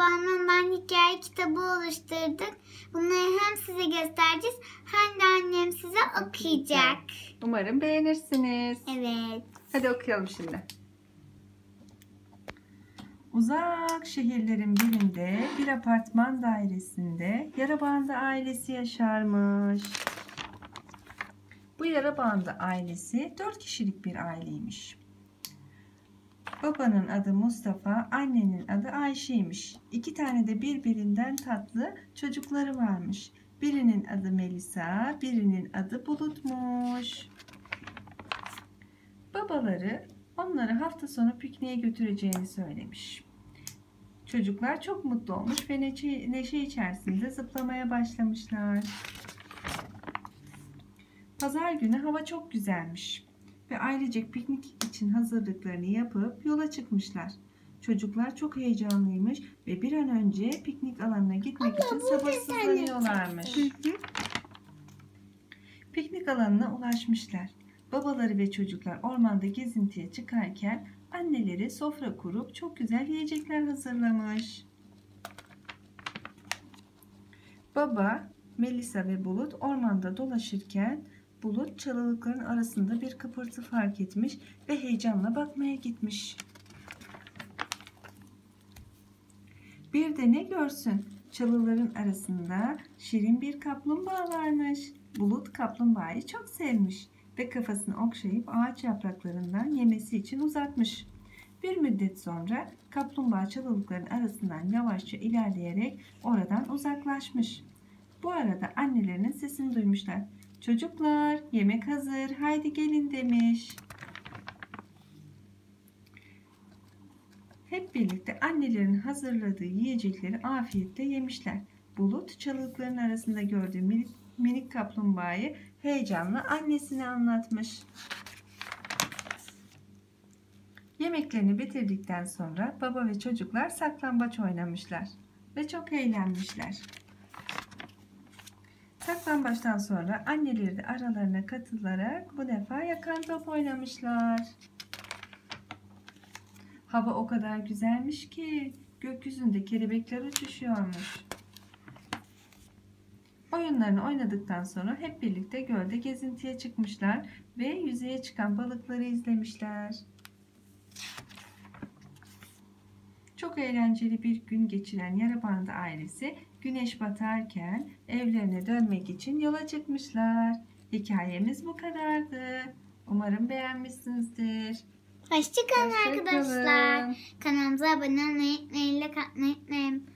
Banon'dan hikaye kitabı oluşturduk. Bunları hem size göstereceğiz hem de annem size okuyacak. Umarım beğenirsiniz. Evet. Hadi okuyalım şimdi. Uzak şehirlerin birinde bir apartman dairesinde yara bandı ailesi yaşarmış. Bu yara bandı ailesi 4 kişilik bir aileymiş. Babanın adı Mustafa, annenin adı Ayşe'ymiş. İki tane de birbirinden tatlı çocukları varmış. Birinin adı Melisa, birinin adı Bulut'muş. Babaları onları hafta sonu pikniğe götüreceğini söylemiş. Çocuklar çok mutlu olmuş ve neşe, neşe içerisinde zıplamaya başlamışlar. Pazar günü hava çok güzelmiş ve ailecek piknik için hazırlıklarını yapıp yola çıkmışlar. Çocuklar çok heyecanlıymış ve bir an önce piknik alanına gitmek için sabırsızlanıyorlarmış. Piknik alanına ulaşmışlar. Babaları ve çocuklar ormanda gezintiye çıkarken anneleri sofra kurup çok güzel yiyecekler hazırlamış. Baba, Melisa ve Bulut ormanda dolaşırken Bulut çalılıkların arasında bir kıpırtı fark etmiş ve heyecanla bakmaya gitmiş. Bir de ne görsün? Çalıların arasında şirin bir kaplumbağa varmış. Bulut kaplumbağayı çok sevmiş ve kafasını okşayıp ağaç yapraklarından yemesi için uzatmış. Bir müddet sonra kaplumbağa çalılıkların arasından yavaşça ilerleyerek oradan uzaklaşmış. Bu arada annelerinin sesini duymuşlar. Çocuklar yemek hazır haydi gelin demiş. Hep birlikte annelerin hazırladığı yiyecekleri afiyetle yemişler. Bulut çalılıkların arasında gördüğü minik, minik kaplumbağayı heyecanla annesine anlatmış. Yemeklerini bitirdikten sonra baba ve çocuklar saklambaç oynamışlar ve çok eğlenmişler. Saklambaçtan sonra anneleri de aralarına katılarak bu defa yakan top oynamışlar. Hava o kadar güzelmiş ki gökyüzünde kelebekler uçuşuyormuş. Oyunlarını oynadıktan sonra hep birlikte gölde gezintiye çıkmışlar ve yüzeye çıkan balıkları izlemişler. Çok eğlenceli bir gün geçiren Yarabandı ailesi güneş batarken evlerine dönmek için yola çıkmışlar. Hikayemiz bu kadardı. Umarım beğenmişsinizdir. Hoşçakalın Hoşça arkadaşlar. Kanalımıza abone olmayı unutmayın. Atmayı unutmayın.